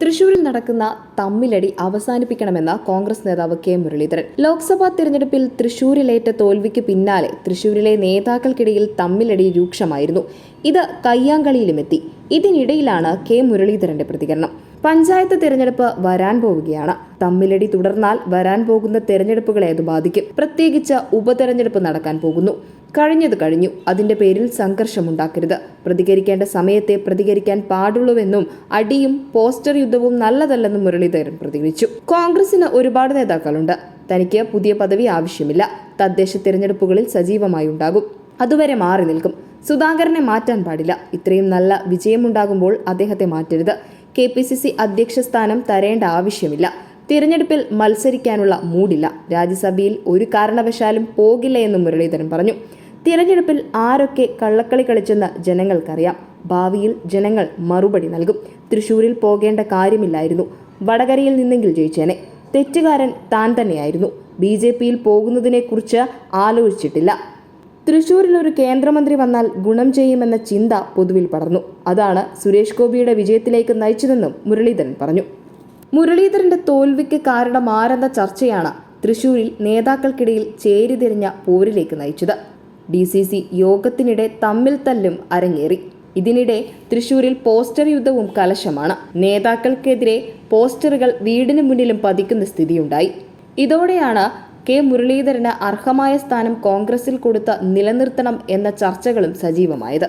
തൃശൂരിൽ നടക്കുന്ന തമ്മിലടി അവസാനിപ്പിക്കണമെന്ന കോൺഗ്രസ് നേതാവ് കെ മുരളീധരൻ. ലോക്സഭാ തിരഞ്ഞെടുപ്പിൽ തൃശൂരിലേറ്റ തോൽവിക്ക് പിന്നാലെ തൃശൂരിലെ നേതാക്കൾക്കിടയിൽ തമ്മിലടി രൂക്ഷമായിരുന്നു. ഇത് കയ്യാങ്കളിയിലുമെത്തി. ഇതിനിടയിലാണ് കെ മുരളീധരന്റെ പ്രതികരണം. പഞ്ചായത്ത് തിരഞ്ഞെടുപ്പ് വരാൻ പോവുകയാണ്. തമ്മിലടി തുടർന്നാൽ വരാൻ പോകുന്ന തെരഞ്ഞെടുപ്പുകളെ അത് ബാധിക്കും. പ്രത്യേകിച്ച് ഉപതെരഞ്ഞെടുപ്പ് നടക്കാൻ പോകുന്നു. കഴിഞ്ഞത് കഴിഞ്ഞു. അതിന്റെ പേരിൽ സംഘർഷമുണ്ടാക്കരുത്. പ്രതികരിക്കേണ്ട സമയത്തെ പ്രതികരിക്കാൻ പാടുള്ളൂവെന്നും അടിയും പോസ്റ്റർ യുദ്ധവും നല്ലതല്ലെന്നും മുരളീധരൻ പ്രതികരിച്ചു. കോൺഗ്രസിന് ഒരുപാട് നേതാക്കളുണ്ട്. തനിക്ക് പുതിയ പദവി ആവശ്യമില്ല. തദ്ദേശ തിരഞ്ഞെടുപ്പുകളിൽ സജീവമായി ഉണ്ടാകും. അതുവരെ മാറി നിൽക്കും. സുധാകരനെ മാറ്റാൻ പാടില്ല. ഇത്രയും നല്ല വിജയമുണ്ടാകുമ്പോൾ അദ്ദേഹത്തെ മാറ്റരുത്. കെ പി സി സി അധ്യക്ഷ സ്ഥാനം തരേണ്ട ആവശ്യമില്ല. തിരഞ്ഞെടുപ്പിൽ മത്സരിക്കാനുള്ള മൂടില്ല. രാജ്യസഭയിൽ ഒരു കാരണവശാലും പോകില്ല എന്ന് മുരളീധരൻ പറഞ്ഞു. തിരഞ്ഞെടുപ്പിൽ ആരൊക്കെ കള്ളക്കളി കളിച്ചെന്ന് ജനങ്ങൾക്കറിയാം. ഭാവിയിൽ ജനങ്ങൾ മറുപടി നൽകും. തൃശൂരിൽ പോകേണ്ട കാര്യമില്ലായിരുന്നു. വടകരയിൽ നിന്നെങ്കിൽ ജയിച്ചേനെ. തെറ്റുകാരൻ താൻ തന്നെയായിരുന്നു. ബി ജെ പിയിൽ പോകുന്നതിനെക്കുറിച്ച് ആലോചിച്ചിട്ടില്ല. തൃശൂരിൽ ഒരു കേന്ദ്രമന്ത്രി വന്നാൽ ഗുണം ചെയ്യുമെന്ന ചിന്ത പൊതുവിൽ പടർന്നു. അതാണ് സുരേഷ് ഗോപിയുടെ വിജയത്തിലേക്ക് നയിച്ചതെന്നും മുരളീധരൻ പറഞ്ഞു. മുരളീധരന്റെ തോൽവിക്ക് കാരണം ആരെന്ന ചർച്ചയാണ് തൃശൂരിൽ നേതാക്കൾക്കിടയിൽ ചേരിതിരിഞ്ഞ പോരിലേക്ക് നയിച്ചത്. ഡി സി സി യോഗത്തിനിടെ തമ്മിൽ തല്ലും അരങ്ങേറി. ഇതിനിടെ തൃശൂരിൽ പോസ്റ്റർ യുദ്ധവും കലശമാണ്. നേതാക്കൾക്കെതിരെ പോസ്റ്ററുകൾ വീടിന് മുന്നിലും പതിക്കുന്ന സ്ഥിതിയുണ്ടായി. ഇതോടെയാണ് കെ മുരളീധരന് അർഹമായ സ്ഥാനം കോൺഗ്രസിൽ കൊടുത്ത് നിലനിർത്തണം എന്ന ചർച്ചകളും സജീവമായത്